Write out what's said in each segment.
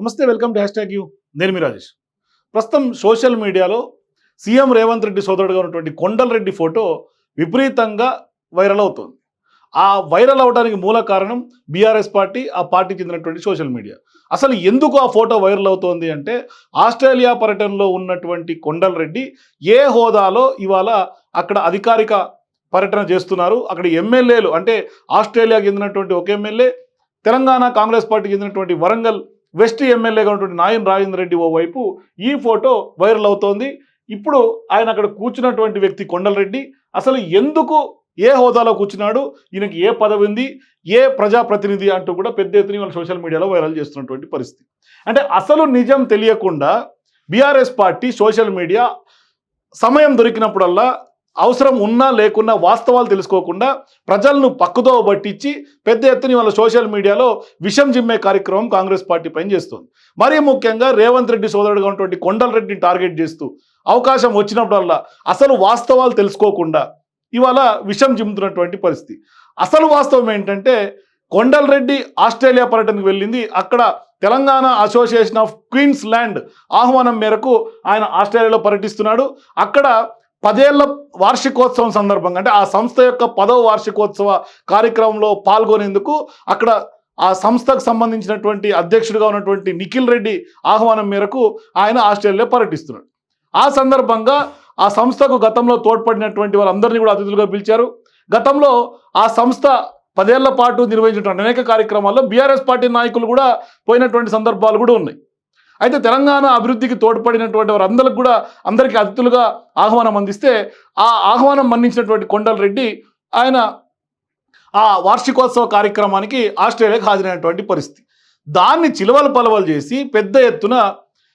నమస్తే welcome to hash tag U. నేను మీ రాజేష్. ప్రస్తుతం సోషల్ మీడియాలో సీఎం రేవంత్ రెడ్డి సోదరుడుగా ఉన్నటువంటి కొండలరెడ్డి ఫోటో విపరీతంగా వైరల్ అవుతుంది. ఆ వైరల్ అవడానికి మూల కారణం బీఆర్ఎస్ పార్టీ ఆ పార్టీ చెందినటువంటి సోషల్ మీడియా. అసలు ఎందుకు ఆ ఫోటో వైరల్ అవుతోంది అంటే ఆస్ట్రేలియా పర్యటనలో ఉన్నటువంటి కొండలరెడ్డి ఏ హోదాలో ఇవాళ అక్కడ అధికారిక పర్యటన చేస్తున్నారు అక్కడ ఎమ్మెల్యేలు అంటే ఆస్ట్రేలియాకి చెందినటువంటి ఒక ఎమ్మెల్యే తెలంగాణ కాంగ్రెస్ పార్టీకి చెందినటువంటి వరంగల్ వెస్ట్ ఎమ్మెల్యేగా ఉన్నటువంటి నాయన్ రాజేంద్ర రెడ్డి ఓవైపు ఈ ఫోటో వైరల్ అవుతోంది. ఇప్పుడు ఆయన అక్కడ కూర్చున్నటువంటి వ్యక్తి కొండలరెడ్డి అసలు ఎందుకు ఏ హోదాలో కూర్చున్నాడు? ఈయనకి ఏ పదవి ఉంది? ఏ ప్రజాప్రతినిధి అంటూ కూడా పెద్ద ఎత్తున వాళ్ళ సోషల్ మీడియాలో వైరల్ చేస్తున్నటువంటి పరిస్థితి. అంటే అసలు నిజం తెలియకుండా బీఆర్ఎస్ పార్టీ సోషల్ మీడియా సమయం దొరికినప్పుడల్లా అవసరం ఉన్నా లేకున్నా వాస్తవాలు తెలుసుకోకుండా ప్రజలను పక్కుదో పట్టించి పెద్ద ఎత్తున వాళ్ళ సోషల్ మీడియాలో విషం జిమ్మే కార్యక్రమం కాంగ్రెస్ పార్టీ పైన చేస్తుంది. మరీ ముఖ్యంగా రేవంత్ రెడ్డి సోదరుడుగా ఉన్నటువంటి కొండలరెడ్డిని టార్గెట్ చేస్తూ అవకాశం వచ్చినప్పుడల్లా అసలు వాస్తవాలు తెలుసుకోకుండా ఇవాళ విషం జిమ్ముతున్నటువంటి పరిస్థితి. అసలు వాస్తవం ఏంటంటే కొండలరెడ్డి ఆస్ట్రేలియా పర్యటనకు వెళ్ళింది. అక్కడ Telangana association of Queensland ఆహ్వానం మేరకు ఆయన ఆస్ట్రేలియాలో పర్యటిస్తున్నాడు. అక్కడ పదేళ్ళ వార్షికోత్సవం సందర్భంగా అంటే ఆ సంస్థ యొక్క పదవ వార్షికోత్సవ కార్యక్రమంలో పాల్గొనేందుకు అక్కడ ఆ సంస్థకు సంబంధించినటువంటి అధ్యక్షుడిగా ఉన్నటువంటి నిఖిల్ రెడ్డి ఆహ్వానం మేరకు ఆయన ఆస్ట్రేలియా పర్యటిస్తున్నాడు ఆ సందర్భంగా ఆ సంస్థకు గతంలో తోడ్పడినటువంటి వారందరినీ కూడా అతిథులుగా పిలిచారు. గతంలో ఆ సంస్థ పదేళ్ళ పాటు నిర్వహించినటువంటి అనేక కార్యక్రమాల్లో బీఆర్ఎస్ పార్టీ నాయకులు కూడా పోయినటువంటి సందర్భాలు కూడా ఉన్నాయి. అయితే తెలంగాణ అభివృద్ధికి తోడ్పడినటువంటి వారందరికి కూడా అందరికీ అతిథులుగా ఆహ్వానం అందిస్తే ఆ ఆహ్వానం మన్నించినటువంటి కొండలరెడ్డి ఆయన ఆ వార్షికోత్సవ కార్యక్రమానికి ఆస్ట్రేలియాకి హాజరైనటువంటి పరిస్థితి. దాన్ని చిలవలు పలవలు చేసి పెద్ద ఎత్తున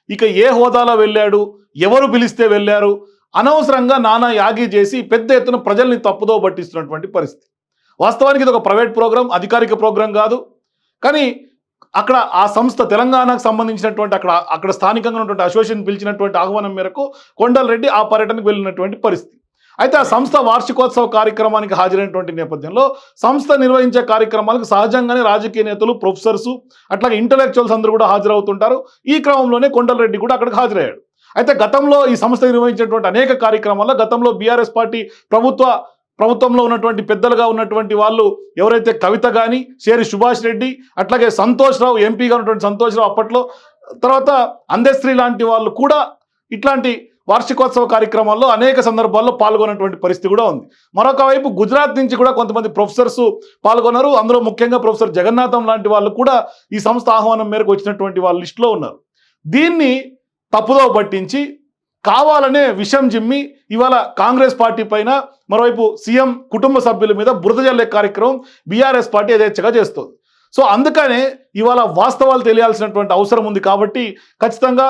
ఇక ఏ హోదాలో వెళ్ళాడు ఎవరు పిలిస్తే వెళ్ళారు అనవసరంగా నానా యాగి చేసి పెద్ద ఎత్తున ప్రజల్ని తప్పుదో పట్టిస్తున్నటువంటి పరిస్థితి. వాస్తవానికి ఇది ఒక ప్రైవేట్ ప్రోగ్రాం అధికారిక ప్రోగ్రాం కాదు. కానీ అక్కడ ఆ సంస్థ తెలంగాణకు సంబంధించినటువంటి అక్కడ అక్కడ స్థానికంగా ఉన్నటువంటి అసోసియేషన్ పిలిచినటువంటి ఆహ్వానం మేరకు కొండలరెడ్డి ఆ పర్యటనకు వెళ్ళినటువంటి పరిస్థితి. అయితే ఆ సంస్థ వార్షికోత్సవ కార్యక్రమానికి హాజరైనటువంటి నేపథ్యంలో సంస్థ నిర్వహించే కార్యక్రమాలకు సహజంగానే రాజకీయ నేతలు ప్రొఫెసర్స్ అట్లాగే ఇంటలెక్చువల్స్ అందరూ కూడా హాజరవుతుంటారు. ఈ క్రమంలోనే కొండలరెడ్డి కూడా అక్కడికి హాజరయ్యాడు. అయితే గతంలో ఈ సంస్థ నిర్వహించినటువంటి అనేక కార్యక్రమాల్లో గతంలో బీఆర్ఎస్ పార్టీ ప్రభుత్వ ప్రభుత్వంలో ఉన్నటువంటి పెద్దలుగా ఉన్నటువంటి వాళ్ళు ఎవరైతే కవిత కానీ శేరి సుభాష్ రెడ్డి అట్లాగే సంతోష్ రావు ఎంపీగా ఉన్నటువంటి సంతోష్ రావు అప్పట్లో తర్వాత అందశ్రీ లాంటి వాళ్ళు కూడా ఇట్లాంటి వార్షికోత్సవ కార్యక్రమాల్లో అనేక సందర్భాల్లో పాల్గొన్నటువంటి పరిస్థితి కూడా ఉంది. మరొక వైపు గుజరాత్ నుంచి కూడా కొంతమంది ప్రొఫెసర్స్ పాల్గొన్నారు. అందులో ముఖ్యంగా ప్రొఫెసర్ జగన్నాథం లాంటి వాళ్ళు కూడా ఈ సంస్థ ఆహ్వానం మేరకు వచ్చినటువంటి వాళ్ళ లిస్టులో ఉన్నారు. దీన్ని తప్పుదో పట్టించి కావాలనే విషం జిమ్మి ఇవాళ కాంగ్రెస్ పార్టీ పైన మరోవైపు సీఎం కుటుంబ సభ్యుల మీద బురద జల్లే కార్యక్రమం బీఆర్ఎస్ పార్టీ యథేచ్ఛగా చేస్తుంది. సో అందుకనే ఇవాళ వాస్తవాలు తెలియాల్సినటువంటి అవసరం ఉంది కాబట్టి ఖచ్చితంగా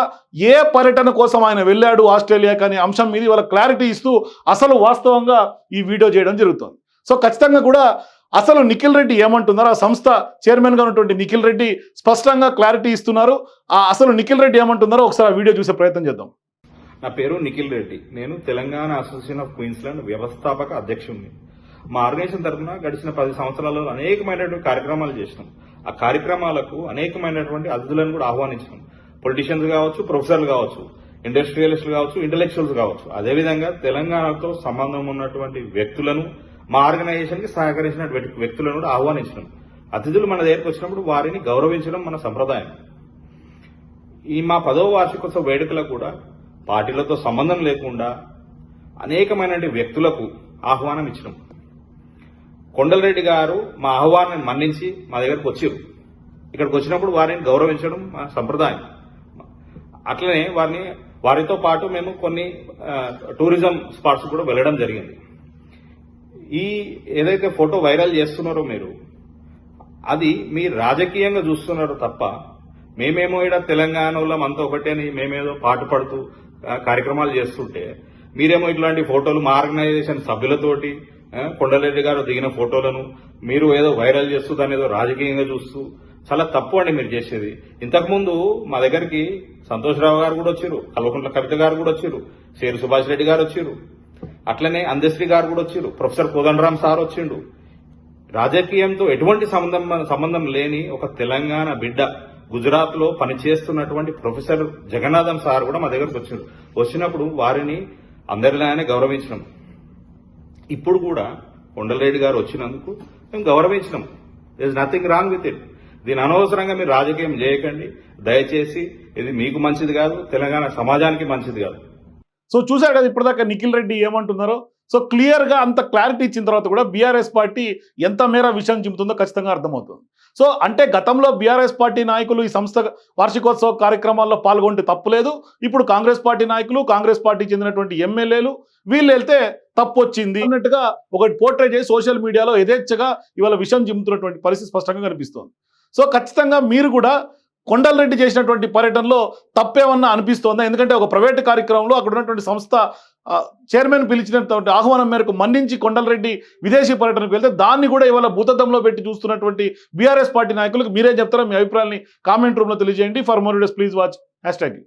ఏ పర్యటన కోసం ఆయన వెళ్ళాడు ఆస్ట్రేలియాకి అనే అంశం మీద ఇవాళ క్లారిటీ ఇస్తూ అసలు వాస్తవంగా ఈ వీడియో చేయడం జరుగుతుంది. సో ఖచ్చితంగా కూడా అసలు నిఖిల్ రెడ్డి ఏమంటున్నారు? ఆ సంస్థ చైర్మన్గా ఉన్నటువంటి నిఖిల్ రెడ్డి స్పష్టంగా క్లారిటీ ఇస్తున్నారు. ఆ అసలు నిఖిల్ రెడ్డి ఏమంటున్నారో ఒకసారి ఆ వీడియో చూసే ప్రయత్నం చేద్దాం. నా పేరు నిఖిల్ రెడ్డి. నేను తెలంగాణ అసోసియేషన్ ఆఫ్ క్వీన్స్లాండ్ వ్యవస్థాపక అధ్యక్షుడిని మా ఆర్గనైజేషన్ తరఫున గడిచిన పది సంవత్సరాలలో అనేకమైనటువంటి కార్యక్రమాలు చేసినాం. ఆ కార్యక్రమాలకు అనేకమైనటువంటి అతిథులను కూడా ఆహ్వానించినాం. పొలిటీషియన్స్ కావచ్చు ప్రొఫెసర్లు కావచ్చు ఇండస్ట్రియలిస్టులు కావచ్చు ఇంటలెక్చువల్స్ కావచ్చు. అదేవిధంగా తెలంగాణతో సంబంధం ఉన్నటువంటి వ్యక్తులను మా ఆర్గనైజేషన్కి సహకరించినటువంటి వ్యక్తులను కూడా ఆహ్వానించినాం. అతిథులు మన దగ్గరకు వచ్చినప్పుడు వారిని గౌరవించడం మన సంప్రదాయం. ఈ మా పదవ వార్షికోత్సవ వేడుకలకు కూడా పార్టీలతో సంబంధం లేకుండా అనేకమైన వ్యక్తులకు ఆహ్వానం ఇచ్చినాం కొండలరెడ్డి గారు మా ఆహ్వానాన్ని మన్నించి మా దగ్గరకు వచ్చారు. ఇక్కడికి వచ్చినప్పుడు వారిని గౌరవించడం మా సంప్రదాయం. అట్లనే వారిని వారితో పాటు మేము కొన్ని టూరిజం స్పాట్స్ కూడా వెళ్ళడం జరిగింది. ఈ ఏదైతే ఫోటో వైరల్ చేస్తున్నారో మీరు అది మీ రాజకీయంగా చూస్తున్నారో తప్ప మేమేమో ఇక్కడ తెలంగాణ వాళ్ళం అంతా ఒకటే అని మేమేదో పాటు పడుతూ కార్యక్రమాలు చేస్తుంటే మీరేమో ఇట్లాంటి ఫోటోలు మా ఆర్గనైజేషన్ సభ్యులతోటి కొండలరెడ్డి గారు దిగిన ఫోటోలను మీరు ఏదో వైరల్ చేస్తూ దాన్ని ఏదో రాజకీయంగా చూస్తూ చాలా తప్పు అండి మీరు చేసేది. ఇంతకుముందు మా దగ్గరికి సంతోషరావు గారు కూడా వచ్చారు కల్వకుంట్ల కవిత గారు కూడా వచ్చారు సేరు సుభాష్ రెడ్డి గారు వచ్చారు అట్లనే అందశ్రీ గారు కూడా వచ్చారు ప్రొఫెసర్ కోదండరామ్ సార్ వచ్చిండు. రాజకీయంతో ఎటువంటి సంబంధం సంబంధం లేని ఒక తెలంగాణ బిడ్డ గుజరాత్లో పనిచేస్తున్నటువంటి ప్రొఫెసర్ జగన్నాథం సార్ కూడా మా దగ్గరకు వచ్చారు వచ్చినప్పుడు వారిని అందరిలానే గౌరవించడం ఇప్పుడు కూడా కొండలరెడ్డి గారు వచ్చినందుకు మేము గౌరవించినాం. Is nothing wrong with it దీని అనవసరంగా మీరు రాజకీయం చేయకండి. దయచేసి ఇది మీకు మంచిది కాదు తెలంగాణ సమాజానికి మంచిది కాదు. సో చూశారు కదా ఇప్పటిదాకా నిఖిల్ రెడ్డి ఏమంటున్నారో? సో క్లియర్గా అంత క్లారిటీ ఇచ్చిన తర్వాత కూడా బీఆర్ఎస్ పార్టీ ఎంత మేర విషయం చెబుతుందో ఖచ్చితంగా అర్థమవుతుంది. సో అంటే గతంలో బీఆర్ఎస్ పార్టీ నాయకులు ఈ సంస్థ వార్షికోత్సవ కార్యక్రమాల్లో పాల్గొంటే తప్పులేదు ఇప్పుడు కాంగ్రెస్ పార్టీ నాయకులు కాంగ్రెస్ పార్టీకి చెందినటువంటి ఎమ్మెల్యేలు వీళ్ళు వెళ్తే తప్పు వచ్చింది అన్నట్టుగా ఒకటి పోర్ట్రేట్ చేసి సోషల్ మీడియాలో యథేచ్ఛగా ఇవాళ విషయం చెబుతున్నటువంటి పరిస్థితి స్పష్టంగా కనిపిస్తోంది. సో ఖచ్చితంగా మీరు కూడా కొండలరెడ్డి చేసినటువంటి పర్యటనలో తప్పేమన్నా అనిపిస్తోందా? ఎందుకంటే ఒక ప్రైవేట్ కార్యక్రమంలో అక్కడ ఉన్నటువంటి సంస్థ చైర్మన్ పిలిచినటువంటి ఆహ్వానం మేరకు మన్నించి కొండలరెడ్డి విదేశీ పర్యటనకు వెళ్తే దాన్ని కూడా ఇవాళ భూతద్దంలో పెట్టి చూస్తున్నటువంటి బీఆర్ఎస్ పార్టీ నాయకులకు మీరే చెప్తారా మీ అభిప్రాయాన్ని కామెంట్ రూమ్లో తెలియజేయండి. For more days please watch hash tag